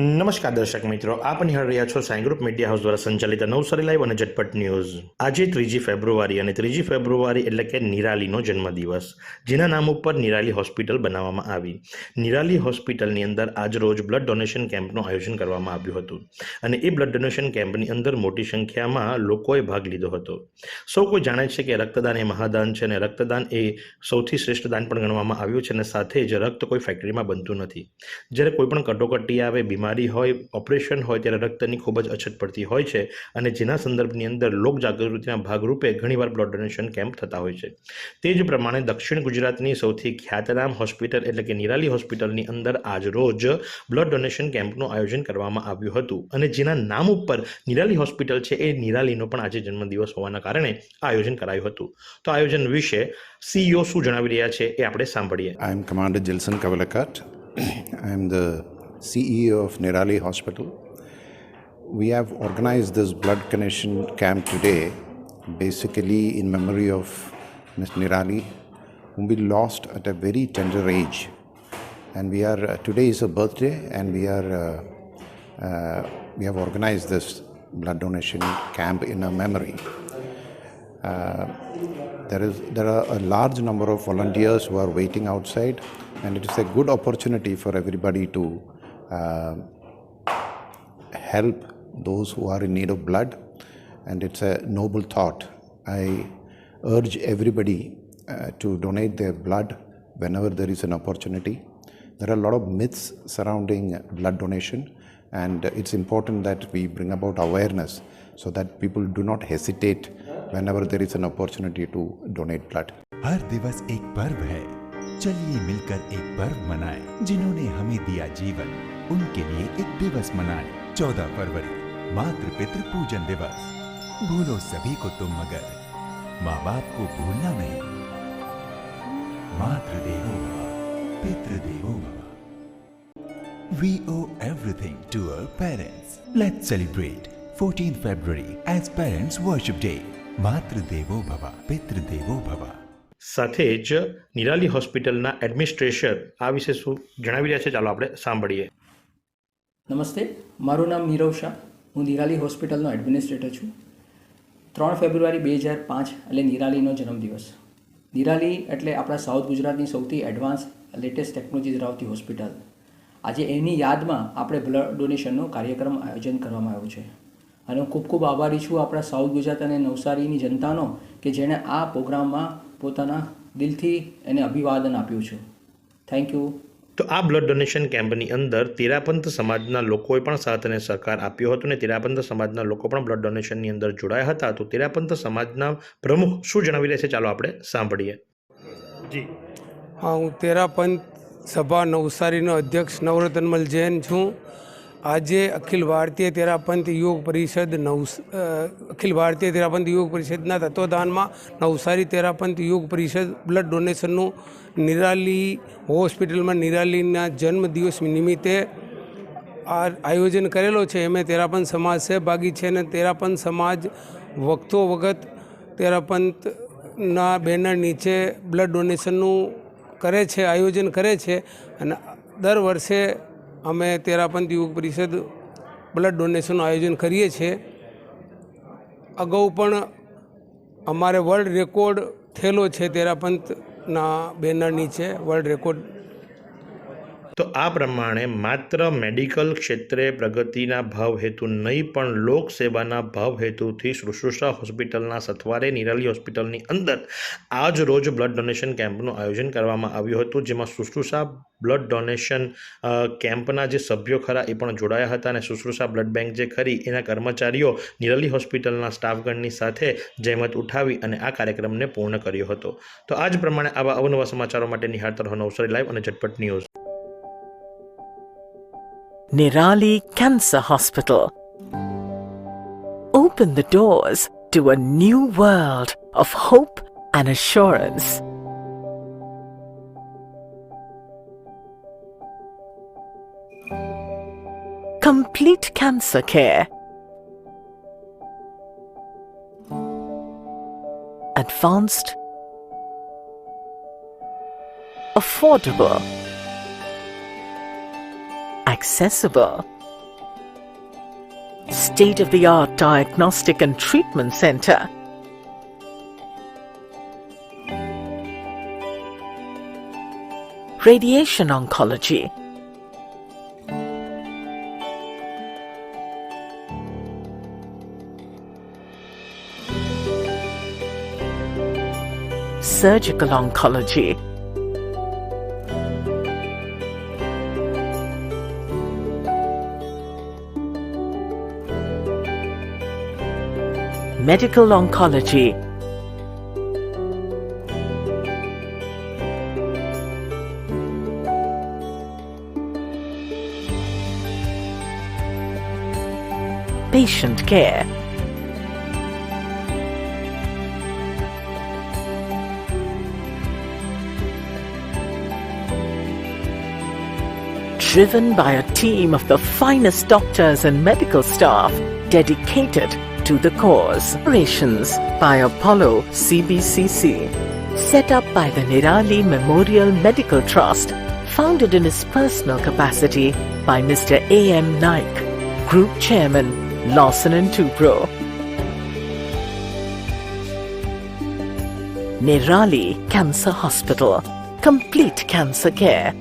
નમસ્કાર દર્શક મિત્રો, આપ નિહાળ રહ્યા છો સાઈ ગ્રુપ મીડિયા હાઉસ દ્વારા સંચાલિત નવસારી લાઈવ અને ઝટપટ ન્યૂઝ. આજે ત્રીજી ફેબ્રુઆરી અને ત્રીજી ફેબ્રુઆરી એટલે કે નિરાલીનો જન્મદિવસ, જેના નામ ઉપર નિરાલી હોસ્પિટલ બનાવવામાં આવી. નિરાલી હોસ્પિટલની અંદર આજ રોજ બ્લડ ડોનેશન કેમ્પનું આયોજન કરવામાં આવ્યું હતું અને એ બ્લડ ડોનેશન કેમ્પની અંદર મોટી સંખ્યામાં લોકોએ ભાગ લીધો હતો. સૌ કોઈ જાણે છે કે રક્તદાન એ મહાદાન છે અને રક્તદાન એ સૌથી શ્રેષ્ઠ દાન પણ ગણવામાં આવ્યું છે અને સાથે જ રક્ત કોઈ ફેક્ટરીમાં બનતું નથી. જ્યારે કોઈ પણ કટોકટી આવે, બીમારી હોય ઓપરેશન હોય ત્યારે રક્તની ખૂબ જ અછત પડતી હોય છે અને જેના સંદર્ભની અંદર લોક જાગૃતિના ભાગરૂપે ઘણીવાર બ્લડ ડોનેશન કેમ્પ થતા હોય છે. તે જ પ્રમાણે દક્ષિણ ગુજરાતની સૌથી ખ્યાતનામ હોસ્પિટલ એટલે કે નિરાલી હોસ્પિટલની અંદર આજ રોજ બ્લડ ડોનેશન કેમ્પનું આયોજન કરવામાં આવ્યું હતું અને જેના નામ ઉપર નિરાલી હોસ્પિટલ છે એ નિરાલીનો પણ આજે જન્મદિવસ હોવાના કારણે આયોજન કરાયું હતું. તો આયોજન વિશે સીઈઓ શું જણાવી રહ્યા છે એ આપણે સાંભળીએ. I am commander Jelson Kavalakkat I am the CEO of Nirali Hospital. We have organized this blood connection camp today basically in memory of Ms. Nirali, whom we lost at a very tender age. And we are, uh, today is her birthday, and we are, uh, uh, we have organized this blood donation camp in her memory. there is there are a large number of volunteers who are waiting outside and it is a good opportunity for everybody to uh, help those who are in need of blood and it's a noble thought i urge everybody uh, to donate their blood whenever there is an opportunity there are a lot of myths surrounding blood donation and it's important that we bring about awareness so that people do not hesitate whenever there is an opportunity to donate blood हर दिवस एक पर्व है चलिए मिलकर एक पर्व मनाएं जिन्होंने हमें दिया जीवन उनके लिए एक दिवस मनाएं चौदह फरवरी मातृ पितृ पूजन दिवस भूलो सभी को तुम मगर माँ बाप को भूलना नहीं मातृदेवो भव पितृदेवो भव We owe everything to our parents. Let's celebrate 14th February as Parents Worship Day. માતૃદેવો ભવ પિતૃદેવો ભવ સાથે જ નિરાલી હોસ્પિટલના એડમિનિસ્ટ્રેટર આ વિશે શું જણાવી રહ્યા છે ચાલો આપણે સાંભળીએ નમસ્તે, મારું નામ નીરવ શાહ. હું નિરાલી હોસ્પિટલનો એડમિનિસ્ટ્રેટર છું. ત્રણ ફેબ્રુઆરી બે હજાર પાંચ, એટલે નિરાલીનો જન્મદિવસ. નિરાલી એટલે આપણા સાઉથ ગુજરાતની સૌથી એડવાન્સ લેટેસ્ટ ટેકનોલોજી ધરાવતી હોસ્પિટલ આજે એની યાદમાં આપણે બ્લડ ડોનેશનનો કાર્યક્રમ આયોજન કરવામાં આવ્યો છે. અને હું ખૂબ ખૂબ આભારી છું આપણા સાઉથ ગુજરાત અને નવસારીની જનતાનો કે જેણે આ પ્રોગ્રામમાં પોતાના દિલથી એને અભિવાદન આપ્યું છે. થેન્ક યુ તો આ બ્લડ ડોનેશન કેમ્પની અંદર તેરાપંથ સમાજના લોકોએ પણ સાથ અને સહકાર આપ્યો હતો અને તેરાપંથ સમાજના લોકો પણ બ્લડ ડોનેશનની અંદર જોડાયા હતા. તો તેરાપંથ સમાજના પ્રમુખ શું જણાવી રહ્યા છે? ચાલો આપણે સાંભળીએ. જી. હા હું તેરાપંથ સભા નવસારીનો અધ્યક્ષ નવરતનમલ જૈન છું. આજે અખિલ ભારતીય તેરાપંથ યોગ પરિષદ નવ અખિલ ભારતીય તેરાપંથ યોગ પરિષદના તત્વદાનમાં નવસારી તેરાપંથ યોગ પરિષદ બ્લડ ડોનેશનનું નિરાલી હોસ્પિટલમાં નિરાલીના જન્મદિવસ નિમિત્તે આ આયોજન કરેલો છે. એમાં તેરાપંથ સમાજ સહભાગી છે અને તેરાપંથ સમાજ વખતો વખત તેરાપંથના બેનર નીચે બ્લડ ડોનેશનનું કરે છે, આયોજન કરે છે અને દર વર્ષે અમે તેરાપંથ યુગ પરિષદ બ્લડ ડોનેશનનું આયોજન કરીએ છીએ. અગાઉ પણ અમારે વર્લ્ડ રેકોર્ડ થયેલો છે તેરાપંથના બેનર નીચે વર્લ્ડ રેકોર્ડ તો આ પ્રમાણે માત્ર મેડિકલ ક્ષેત્રે પ્રગતિના ભાવ હેતુ નહીં, પણ લોકસેવાના ભાવ હેતુથી શુશ્રુષા હોસ્પિટલના સથવારે નિરાલી હોસ્પિટલની અંદર આજ રોજ બ્લડ ડોનેશન કેમ્પનું આયોજન કરવામાં આવ્યું હતું, જેમાં શુશ્રુષા બ્લડ ડોનેશન કેમ્પના જે સભ્યો ખરા એ પણ જોડાયા હતા અને શુશ્રુષા બ્લડ બેંક જે ખરી એના કર્મચારીઓ નિરાલી હોસ્પિટલના સ્ટાફગણની સાથે જહેમત ઉઠાવી અને આ કાર્યક્રમને પૂર્ણ કર્યો હતો. તો આ જ પ્રમાણે આવા અવનવા સમાચારો માટે નિહાળતા નવસારી લાઈવ અને ઝટપટ news. Nirali Cancer Hospital. Open the doors to a new world of hope and assurance. Complete cancer care. Advanced. Affordable. Accessible, state of the art diagnostic and treatment center. Radiation oncology. Surgical oncology. Medical oncology. Patient care. Driven by a team of the finest doctors and medical staff dedicated to the cause. Operations by Apollo CBCC. Set up by the Nirali Memorial Medical Trust, founded in his personal capacity by Mr. A. M. Naik, Group Chairman, Lawson and Tubro. Nirali Cancer Hospital. Complete cancer care